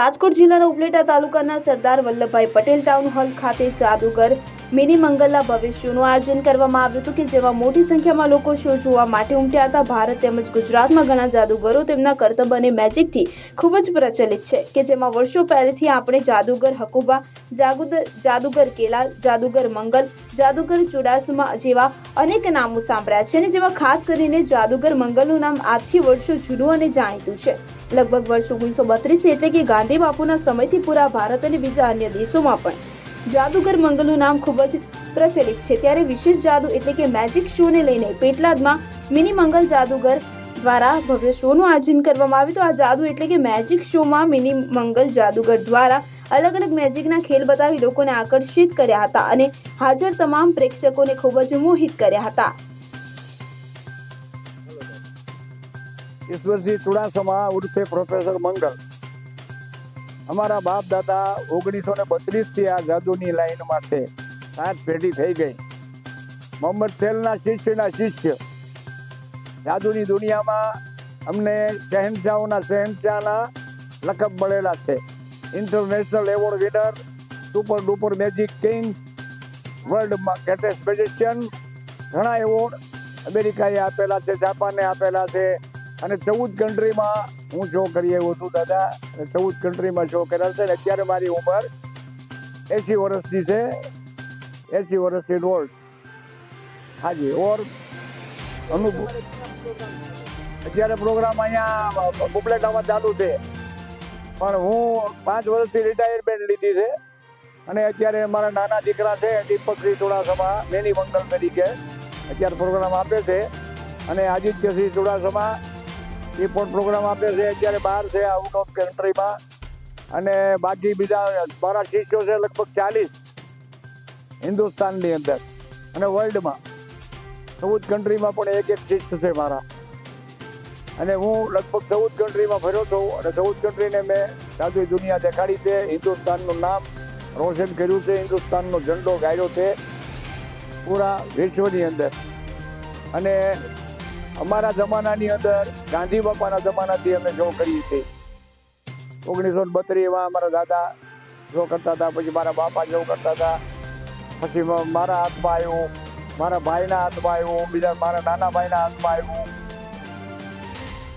રાજકોટ જિલ્લાના ઉપલેટા તાલુકાના Sardar Vallabhbhai Patel town hall ખાતે જાદુગર મિની મંગલના ભવિષ્યનું આયોજન કરવામાં આવ્યું હતું કે જેમાં મોટી સંખ્યામાં લોકો શો જોવા માટે ઉમટ્યા હતા. ભારત તેમજ ગુજરાતમાં ઘણા જાદુગરો તેમના કરતબ અને મેજિકથી ખૂબ જ પ્રચલિત છે કે જેમાં વર્ષો પહેલેથી આપણે જાદુગર હકુબા જાદુગર કેલા જાદુગર મંગલ જાદુગર ચુડાસમા જેવા અનેક નામો સાંભળ્યા છે અને જેમાં ખાસ કરીને જાદુગર મંગલનું નામ આજથી વર્ષો જૂનું અને જાણીતું છે. લગભગ વર્ષ ઓગણીસો બત્રીસ એટલે કે ગાંધી બાપુના સમયથી પૂરા ભારત અને બીજા અન્ય દેશોમાં પણ. જાદુગર મંગલનું નામ ખૂબ જ પ્રચલિત છે. ત્યારે વિશેષ જાદુ એટલે કે મેજિક શોને લઈને પેટલાદમાં મિની મંગલ જાદુગર દ્વારા ભવ્ય શોનું આયોજન કરવામાં આવ્યું. તો આ જાદુ એટલે કે મેજિક શોમાં મિની મંગલ જાદુગર દ્વારા અલગ અલગ મેજિકના ખેલ બતાવી લોકોને આકર્ષિત કર્યા હતા અને હાજર તમામ પ્રેક્ષકોને ખૂબ જ મોહિત કર્યા હતા. ઈશ્વરજી ચુડાસમા ઉર્ફે પ્રોફેસર મંગલ અમારા બાપ દાદા ઓગણીસો ને બત્રીસથી આ જાદુની લાઈનમાં છે સાત પેઢી થઈ ગઈ. મોહમ્મદ સેલના શિષ્યના શિષ્ય. જાદુની દુનિયામાં અમને શહેનશાહોના શહેનશાહના લકબ મળેલા છે. International award winner super duper magic king world greatest magician ઘણા એવોર્ડ અમેરિકાએ આપેલા છે જાપાને આપેલા છે. અને ચૌદ કન્ટ્રીમાં હું શો કરી આવ્યો છું, દાદા. ચૌદ કન્ટ્રીમાં શો કર્યા છે. અને અત્યારે મારી ઉંમર એસી વર્ષની છે. એસી વર્ષની ઓલ્ડ હાજી, ઓર અનુભવ અત્યારે પ્રોગ્રામ અહીંયા બુપલેટામાં ચાલુ છે. પણ હું પાંચ વર્ષથી રિટાયરમેન્ટ લીધી છે. અને અત્યારે મારા નાના દીકરા છે દીપકશ્રી ચુડાસમા મેની મંગલ તરીકે અત્યારે પ્રોગ્રામ આપે છે. અને આદિત્યસિંહ ચુડાસમા એ પણ પ્રોગ્રામ આપે છે. અત્યારે બહાર છે આઉટ ઓફ કન્ટ્રીમાં અને બાકી બીજા મારા શિષ્યો છે લગભગ ચાલીસ હિન્દુસ્તાનની અંદર અને વર્લ્ડમાં ચૌદ કન્ટ્રીમાં પણ એક એક શિષ્ય છે મારા. અને હું લગભગ ચૌદ કન્ટ્રીમાં ફર્યો છું અને ચૌદ કન્ટ્રીને મેં જાદુઈ દુનિયા દેખાડી છે. હિન્દુસ્તાનનું નામ રોશન કર્યું છે. હિન્દુસ્તાનનો ઝંડો ગાળ્યો છે પૂરા વિશ્વની અંદર. અને અમારા જમાનાની અંદર ગાંધી બાપાના જમાનાથી અમે જો કરીએ છીએ. ઓગણીસો બત્રીસમાં અમારા દાદા જો કરતા હતા, પછી મારા બાપા જો કરતા હતા, પછી મારા હાથમાં આવ્યું, મારા ભાઈના હાથમાં આવ્યું, બીજા મારા નાના ભાઈના હાથમાં આવ્યું.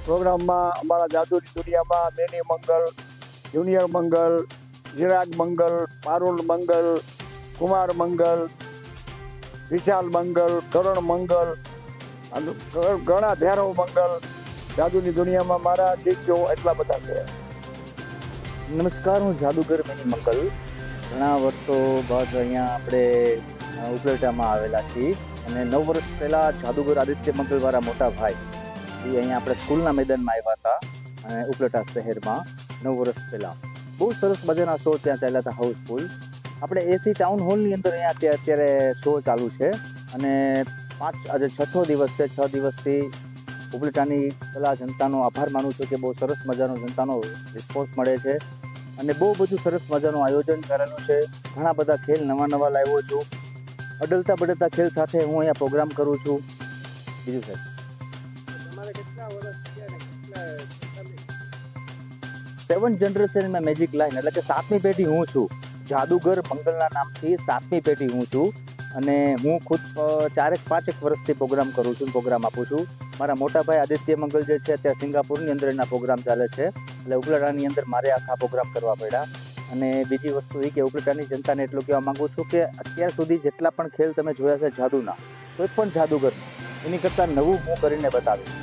પ્રોગ્રામમાં અમારા જાદુની દુનિયામાં મેની મંગલ, જુનિયર મંગલ, વિરાગ મંગલ, પારુલ મંગલ, કુમાર મંગલ, વિશાલ મંગલ, કરણ મંગલ ઘણા ભૈરવ મંગલ, જાદુની દુનિયામાં મારા શિષ્યો એટલા બધા છે. નમસ્કાર, હું જાદુગર મિની મંગલ. ઘણા વર્ષો બાદ અહીંયા આપણે ઉપલેટામાં આવેલા છીએ. અને નવ વર્ષ પહેલાં જાદુગર આદિત્ય મંગલ મારા મોટા ભાઈ એ અહીંયા આપણે સ્કૂલના મેદાનમાં આવ્યા હતા, અને ઉપલેટા શહેરમાં નવ વર્ષ પહેલાં. બહુ સરસ મજાના શો ત્યાં ચાલ્યા હતા હાઉસફુલ આપણે એસી ટાઉન હોલની અંદર અહીંયા અત્યારે શો ચાલુ છે, અને પાંચ આજે છઠ્ઠો દિવસ છે. છ દિવસથી ઉપલેટાની કલા જનતાનો આભાર માનું છું કે બહુ સરસ મજાનો જનતાનો રિસ્પોન્સ મળે છે. અને બહુ બધું સરસ મજાનું આયોજન કરેલું છે. ઘણા બધા ખેલ નવા નવા લાવ્યો છું. અડલતા બડલતા ખેલ સાથે હું અહીંયા પ્રોગ્રામ કરું છું. બીજું છે સેવન જનરેશનમાં મેજિક લાઈન એટલે કે સાતમી પેઢી હું છું. જાદુગર મંગલના નામથી સાતમી પેઢી હું છું. અને હું ખુદ ચારેક પાંચેક વર્ષથી પ્રોગ્રામ કરું છું પ્રોગ્રામ આપું છું. મારા મોટા ભાઈ આદિત્ય મંગલ જે છે, અત્યારે સિંગાપુરની અંદર એના પ્રોગ્રામ ચાલે છે. એટલે ઉપલેટાની અંદર મારે આખા પ્રોગ્રામ કરવા પડ્યા. અને બીજી વસ્તુ એ કે ઉપલેટાની જનતાને એટલું કહેવા માગું છું કે અત્યાર સુધી જેટલા પણ ખેલ તમે જોયા છે જાદુના, કોઈ પણ જાદુગર એની કરતાં નવું હું કરીને બતાવીશ.